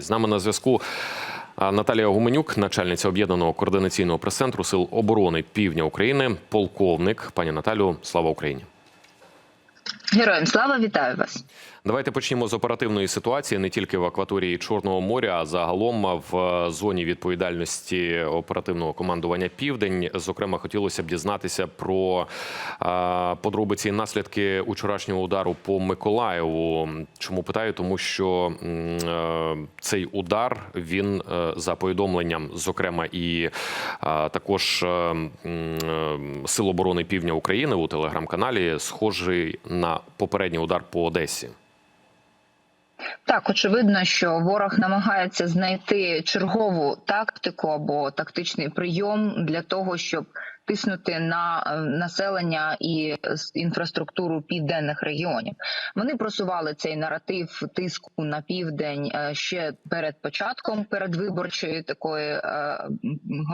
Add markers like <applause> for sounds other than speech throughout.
З нами на зв'язку Наталія Гуменюк, начальниця об'єднаного координаційного прес-центру Сил оборони Півдня України, полковник. Пані Наталю, слава Україні. Героям слава вітаю вас. Давайте почнемо з оперативної ситуації не тільки в акваторії Чорного моря, а загалом в зоні відповідальності оперативного командування Південь. Зокрема, хотілося б дізнатися про а, подробиці і наслідки учорашнього удару по Миколаєву. Чому питаю? Тому що е, цей удар він е, за повідомленням, зокрема, і е, також е, е, Сил оборони Півдня України у телеграм-каналі схожий на попередній удар по Одесі. Так, очевидно, що ворог намагається знайти чергову тактику або тактичний прийом для того, щоб тиснути на е, населення і с- інфраструктуру південних регіонів. Вони просували цей наратив тиску на південь е, ще перед початком передвиборчої такої е,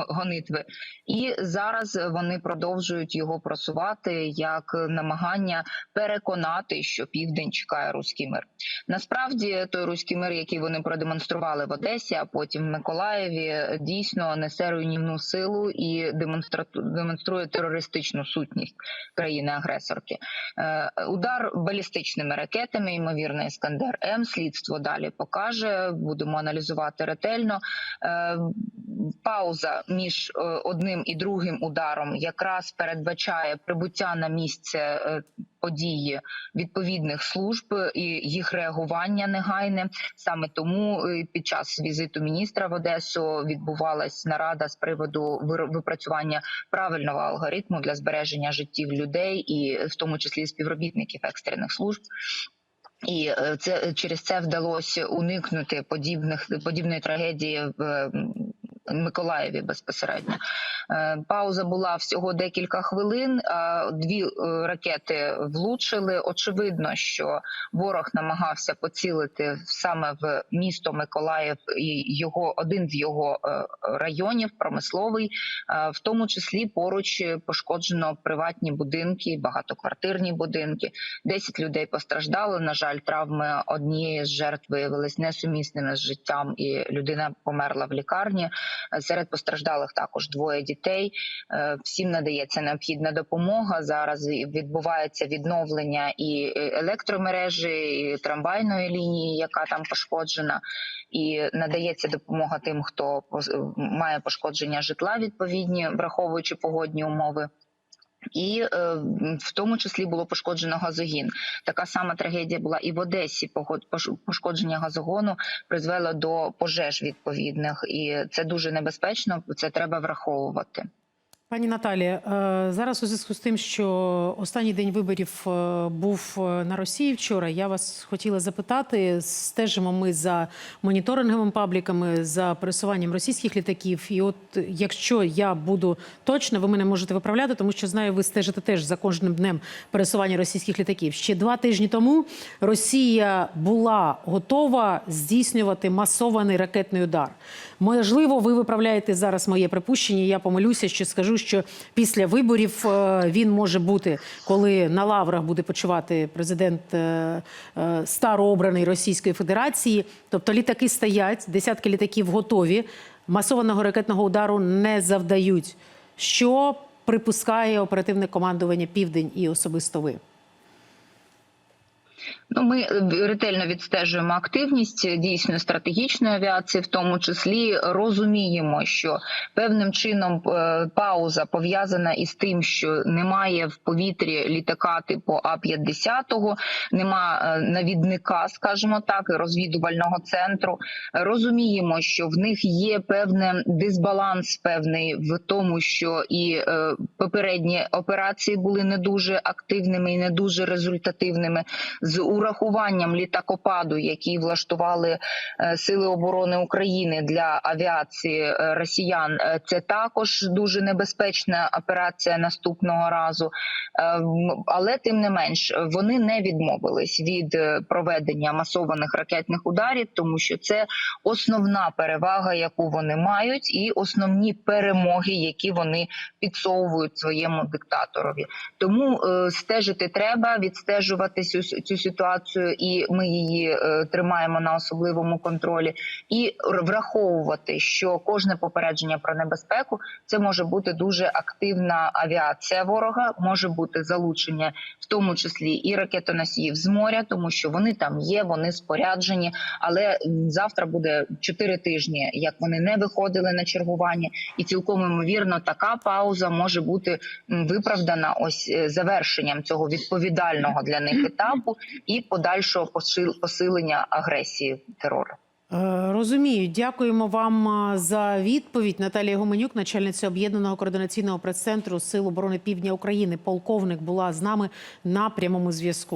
гонитви, і зараз вони продовжують його просувати як намагання переконати, що південь чекає руський мир. Насправді той руський мир, який вони продемонстрували в Одесі, а потім в Миколаєві, дійсно несе руйнівну силу і демонстра- демонструє терористичну сутність країни-агресорки. Е, Удар балістичними ракетами, ймовірно, Іскандер М. Слідство далі покаже. Будемо аналізувати ретельно. Е, Пауза між е, одним і другим ударом якраз передбачає прибуття на місце події відповідних служб і їх реагування негайне. Саме тому е, під час візиту міністра в Одесу відбувалась нарада з приводу випрацювання правильного алгоритму для збереження життів людей, і в тому числі співробітників екстрених служб. І е, це через це вдалося уникнути подібних подібної трагедії в Миколаєві безпосередньо. Е, Пауза була всього декілька хвилин. Дві е, ракети влучили. Очевидно, що ворог намагався поцілити саме в місто Миколаїв і його один з його е, районів, промисловий, в тому числі поруч пошкоджено приватні будинки, багатоквартирні будинки. 10 людей постраждало. На жаль, травми однієї з жертв виявились несумісними з життям, і людина померла в лікарні. Серед постраждалих також двоє дітей. Е, Всім надається необхідна допомога. Зараз відбувається відновлення і е, електромережі, і трамвайної лінії, яка там пошкоджена, і надається допомога тим, хто має пошкодження житла відповідні, враховуючи погодні умови. І е, в тому числі було пошкоджено газогін. Така сама трагедія була і в Одесі. Пошкодження газогону призвело до пожеж відповідних, і це дуже небезпечно. Це треба враховувати. Пані Наталі, е, зараз у зв'язку з тим, що останній день виборів е, був е, на Росії вчора. Я вас хотіла запитати: стежимо ми за моніторинговими пабліками, за пересуванням російських літаків. І от якщо я буду точно, ви мене можете виправляти, тому що знаю, ви стежите теж за кожним днем пересування російських літаків. Ще два тижні тому Росія була готова здійснювати масований ракетний удар. Можливо, ви виправляєте зараз моє припущення. Я помилюся, що скажу, що після виборів е, він може бути, коли на лаврах буде почувати президент е, е, старообраний Російської Федерації. Тобто літаки стоять, десятки літаків готові, масованого ракетного удару не завдають. Що припускає оперативне командування Південь і особисто ви? Ну, ми е, ретельно відстежуємо активність е, дійсно стратегічної авіації, в тому числі розуміємо, що певним чином е, пауза пов'язана із тим, що немає в повітрі літака типу А 50 нема навідника, скажімо так, розвідувального центру. Розуміємо, що в них є певний дисбаланс певний в тому, що і попередні операції були не дуже активними і не дуже результативними з урахуванням літакопаду, який влаштували е, сили оборони України для авіації е, росіян. Е, Це також дуже небезпечна операція наступного разу. Але тим не менш вони не відмовились від проведення масованих ракетних ударів, тому що це основна перевага, яку вони мають, і основні перемоги, які вони підсовують своєму диктаторові. Тому стежити треба, відстежувати цю, цю ситуацію. Ситуацію, і ми її е, тримаємо на особливому контролі, і враховувати, що кожне попередження про небезпеку це може бути дуже активна авіація ворога, може бути залучення, в тому числі і ракетоносіїв з моря, тому що вони там є, вони споряджені. Але завтра буде 4 тижні, як вони не виходили на чергування, і цілком ймовірно така пауза може бути виправдана ось е, завершенням цього відповідального для них <clears throat> етапу і подальшого посил- посилення агресії терору. Е, Розумію, дякуємо вам за відповідь. Наталія Гуменюк, начальниця об'єднаного координаційного прес-центру Сил оборони Півдня України, полковник, була з нами на прямому зв'язку.